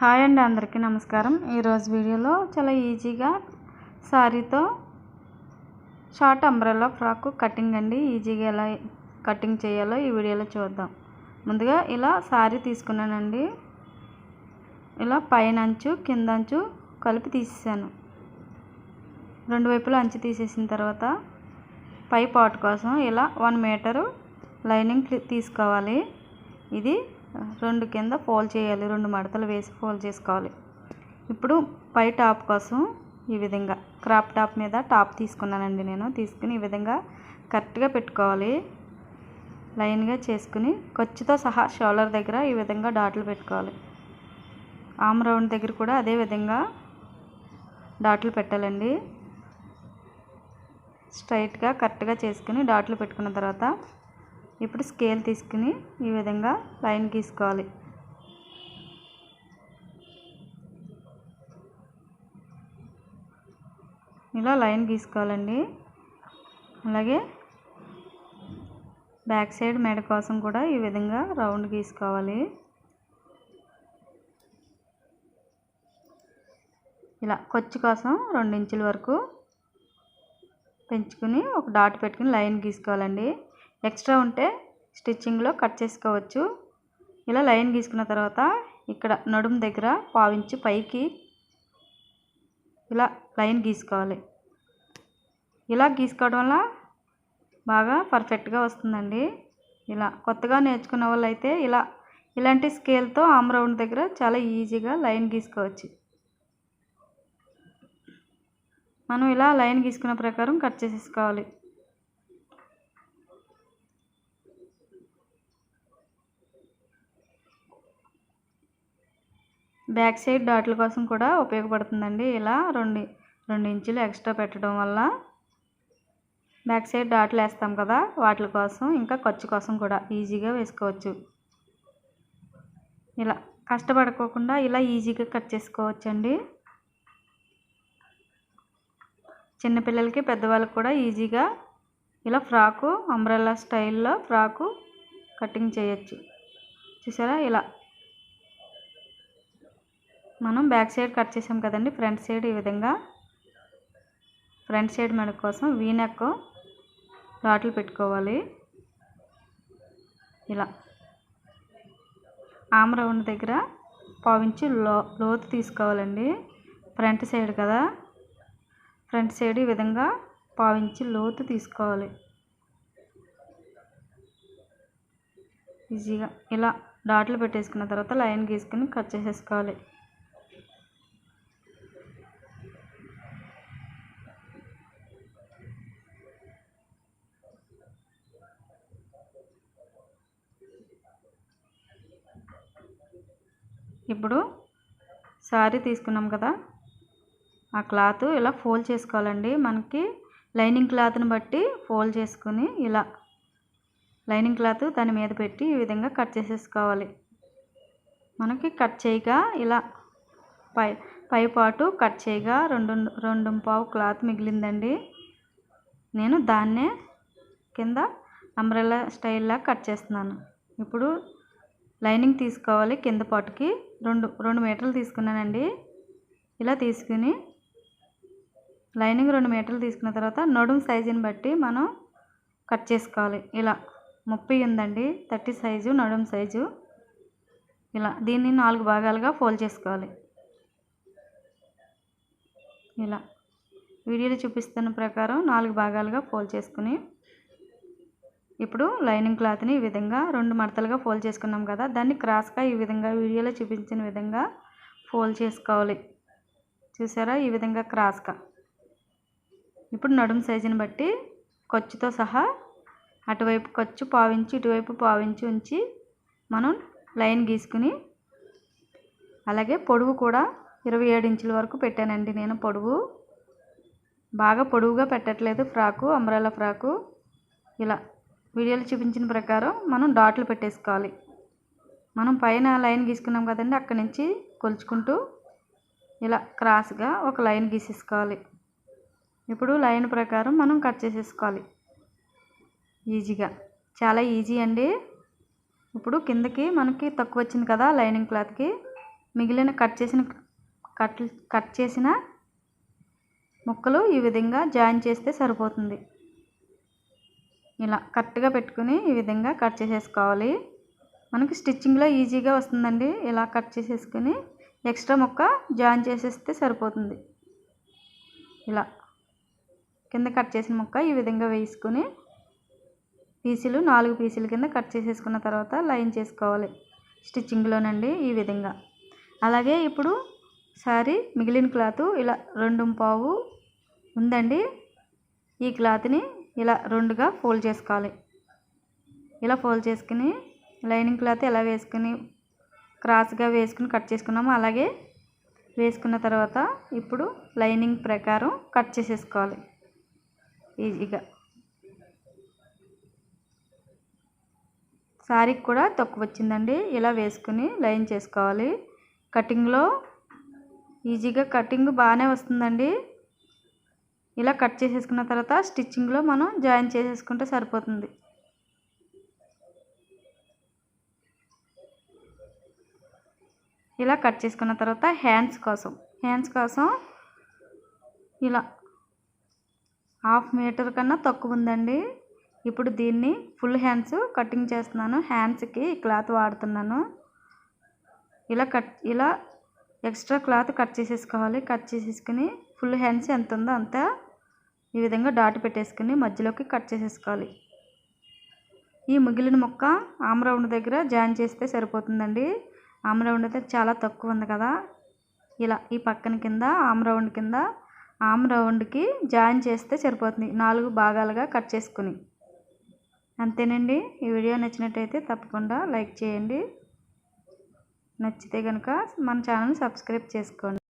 Hi అండి అందరికీ నమస్కారం. ఈరోజు వీడియోలో చాలా ఈజీగా శారీతో షార్ట్ అంబ్రెల్లా ఫ్రాక్ కటింగ్ అండి. ఈజీగా ఎలా కటింగ్ చేయాలో ఈ వీడియోలో చూద్దాం. ముందుగా ఇలా శారీ తీసుకున్నానండి. ఇలా పైన అంచు కింద అంచు కలిపి తీసేసాను. రెండు వైపులు అంచు తీసేసిన తర్వాత పై పాటు కోసం ఇలా వన్ మీటరు లైనింగ్ తీసుకోవాలి. ఇది రెండు కింద ఫోల్డ్ చేయాలి. రెండు మడతలు వేసి ఫోల్డ్ చేసుకోవాలి. ఇప్పుడు పై టాప్ కోసం ఈ విధంగా క్రాప్ టాప్ మీద టాప్ తీసుకున్నానండి నేను. తీసుకుని ఈ విధంగా కరెక్ట్గా పెట్టుకోవాలి. లైన్గా చేసుకుని ఖర్చుతో సహా షోల్డర్ దగ్గర ఈ విధంగా డాట్లు పెట్టుకోవాలి. ఆమ్ రౌండ్ దగ్గర కూడా అదే విధంగా డాట్లు పెట్టాలండి. స్ట్రైట్గా కరెక్ట్గా చేసుకుని డాట్లు పెట్టుకున్న తర్వాత ఇప్పుడు స్కేల్ తీసుకుని ఈ విధంగా లైన్ గీసుకోవాలి. ఇలా లైన్ గీసుకోవాలండి. అలాగే బ్యాక్ సైడ్ మెడ కోసం కూడా ఈ విధంగా రౌండ్ గీసుకోవాలి. ఇలా కొచ్చు కోసం రెండు ఇంచుల వరకు పెంచుకుని ఒక డాట్ పెట్టుకుని లైన్ గీసుకోవాలండి. ఎక్స్ట్రా ఉంటే స్టిచ్చింగ్లో కట్ చేసుకోవచ్చు. ఇలా లైన్ గీసుకున్న తర్వాత ఇక్కడ నడుము దగ్గర పావించి పైకి ఇలా లైన్ గీసుకోవాలి. ఇలా గీసుకోవడం వల్ల బాగా పర్ఫెక్ట్గా వస్తుందండి. ఇలా కొత్తగా నేర్చుకున్న వాళ్ళైతే ఇలా ఇలాంటి స్కేల్తో ఆమ్ రౌండ్ దగ్గర చాలా ఈజీగా లైన్ గీసుకోవచ్చు. మనం ఇలా లైన్ గీసుకున్న ప్రకారం కట్ చేసేసుకోవాలి. బ్యాక్ సైడ్ డాట్ల కోసం కూడా ఉపయోగపడుతుందండి. ఇలా రెండు రెండు ఇంచులు ఎక్స్ట్రా పెట్టడం వల్ల బ్యాక్ సైడ్ డాట్లు వేస్తాం కదా వాటి కోసం ఇంకా ఖర్చు కోసం కూడా ఈజీగా వేసుకోవచ్చు. ఇలా కష్టపడుకోకుండా ఇలా ఈజీగా కట్ చేసుకోవచ్చండి. చిన్నపిల్లలకి పెద్దవాళ్ళకి కూడా ఈజీగా ఇలా ఫ్రాకు అంబ్రెల్లా స్టైల్లో ఫ్రాకు కటింగ్ చేయొచ్చు. చూసారా? ఇలా మనం బ్యాక్ సైడ్ కట్ చేసాం కదండి ఫ్రంట్ సైడ్ ఈ విధంగా. ఫ్రంట్ సైడ్ మెడ కోసం వీనెక్ డాట్లు పెట్టుకోవాలి. ఇలా. ఆమ్ రౌండ్ దగ్గర పావించి లో లోతు తీసుకోవాలండి. ఫ్రంట్ సైడ్ కదా. ఫ్రంట్ సైడ్ ఈ విధంగా పావించి లోతు తీసుకోవాలి. ఈజీగా. ఇలా డాట్లు పెట్టేసుకున్న తర్వాత లైన్ గీసుకుని కట్ చేసేసుకోవాలి. ఇప్పుడు శారీ తీసుకున్నాం కదా ఆ క్లాత్ ఇలా ఫోల్డ్ చేసుకోవాలండి. మనకి లైనింగ్ క్లాత్ని బట్టి ఫోల్డ్ చేసుకుని ఇలా లైనింగ్ క్లాత్ దాని మీద పెట్టి ఈ విధంగా కట్ చేసేసుకోవాలి. మనకి కట్ చేయగా ఇలా పై పై పాటు కట్ చేయగా రెండు రెండు పావు క్లాత్ మిగిలిందండి. నేను దాన్నే కింద అంబ్రెల్లా స్టైల్లా కట్ చేస్తున్నాను. ఇప్పుడు లైనింగ్ తీసుకోవాలి కింద పాటుకి. రెండు రెండు మీటర్లు తీసుకున్నానండి. ఇలా తీసుకుని లైనింగ్ రెండు మీటర్లు తీసుకున్న తర్వాత నడుము సైజుని బట్టి మనం కట్ చేసుకోవాలి. ఇలా ముప్పై ఉందండి. థర్టీ సైజు నడుము సైజు. ఇలా దీన్ని నాలుగు భాగాలుగా ఫోల్డ్ చేసుకోవాలి. ఇలా వీడియోలో చూపిస్తున్న ప్రకారం నాలుగు భాగాలుగా ఫోల్డ్ చేసుకుని ఇప్పుడు లైనింగ్ క్లాత్ని ఈ విధంగా రెండు మడతలుగా ఫోల్డ్ చేసుకున్నాం కదా దాన్ని క్రాస్గా ఈ విధంగా వీడియోలో చూపించిన విధంగా ఫోల్డ్ చేసుకోవాలి. చూసారా? ఈ విధంగా క్రాస్గా. ఇప్పుడు నడుము సైజుని బట్టి ఖర్చుతో సహా అటువైపు ఖర్చు పావించి ఇటువైపు పావించి ఉంచి మనం లైన్ గీసుకుని అలాగే పొడవు కూడా ఇరవై ఏడు ఇంచుల వరకు పెట్టానండి నేను పొడవు. బాగా పొడవుగా పెట్టట్లేదు ఫ్రాకు అంబ్రాల ఫ్రాకు. ఇలా వీడియోలో చూపించిన ప్రకారం మనం డాట్లు పెట్టేసుకోవాలి. మనం పైన లైన్ గీసుకున్నాం కదండి అక్కడి నుంచి కొలుచుకుంటూ ఇలా క్రాస్గా ఒక లైన్ గీసేసుకోవాలి. ఇప్పుడు లైన్ ప్రకారం మనం కట్ చేసేసుకోవాలి. ఈజీగా. చాలా ఈజీ అండి. ఇప్పుడు కిందకి మనకి తక్కువ వచ్చింది కదా లైనింగ్ క్లాత్కి మిగిలిన కట్ చేసిన కట్ కట్ చేసిన ముక్కలు ఈ విధంగా జాయిన్ చేస్తే సరిపోతుంది. ఇలా కరెక్ట్గా పెట్టుకుని ఈ విధంగా కట్ చేసేసుకోవాలి. మనకి స్టిచ్చింగ్లో ఈజీగా వస్తుందండి. ఇలా కట్ చేసేసుకుని ఎక్స్ట్రా ముక్క జాయిన్ చేసేస్తే సరిపోతుంది. ఇలా కింద కట్ చేసిన ముక్క ఈ విధంగా వేసుకుని పీసులు నాలుగు పీసులు కింద కట్ చేసేసుకున్న తర్వాత లైన్ చేసుకోవాలి. స్టిచ్చింగ్లోనండి ఈ విధంగా. అలాగే ఇప్పుడు సారీ మిగిలిన క్లాత్ ఇలా రెండు పావు ఉందండి. ఈ క్లాత్ని ఇలా రెండుగా ఫోల్డ్ చేసుకోవాలి. ఇలా ఫోల్డ్ చేసుకుని లైనింగ్ క్లాత్ ఎలా వేసుకుని క్రాస్గా వేసుకుని కట్ చేసుకున్నాము అలాగే వేసుకున్న తర్వాత ఇప్పుడు లైనింగ్ ప్రకారం కట్ చేసేసుకోవాలి. ఈజీగా. శారీకి కూడా తక్కువ వచ్చిందండి. ఇలా వేసుకుని లైన్ చేసుకోవాలి. కటింగ్లో ఈజీగా కటింగ్ బాగానే వస్తుందండి. ఇలా కట్ చేసేసుకున్న తర్వాత స్టిచ్చింగ్లో మనం జాయిన్ చేసేసుకుంటే సరిపోతుంది. ఇలా కట్ చేసుకున్న తర్వాత హ్యాండ్స్ కోసం హ్యాండ్స్ కోసం ఇలా హాఫ్ మీటర్ కన్నా తక్కువ ఉందండి. ఇప్పుడు దీన్ని ఫుల్ హ్యాండ్స్ కటింగ్ చేస్తున్నాను హ్యాండ్స్కి క్లాత్ వాడుతున్నాను. ఇలా కట్ ఇలా ఎక్స్ట్రా క్లాత్ కట్ చేసేసుకోవాలి కట్ చేసేసుకుని ఫుల్ హ్యాండ్స్ ఎంత ఉందో అంత ఈ విధంగా డాట్ పెట్టేసుకుని మధ్యలోకి కట్ చేసేసుకోవాలి. ఈ మిగిలిన ముక్క ఆమ్ రౌండ్ దగ్గర జాయిన్ చేస్తే సరిపోతుందండి. ఆమ్ రౌండ్ అయితే చాలా తక్కువ ఉంది కదా. ఇలా ఈ పక్కన కింద ఆమ్ రౌండ్ కింద ఆమ్ రౌండ్కి జాయిన్ చేస్తే సరిపోతుంది. నాలుగు భాగాలుగా కట్ చేసుకుని. అంతేనండి. ఈ వీడియో నచ్చినట్టయితే తప్పకుండా లైక్ చేయండి. నచ్చితే కనుక మన ఛానల్ సబ్స్క్రైబ్ చేసుకోండి.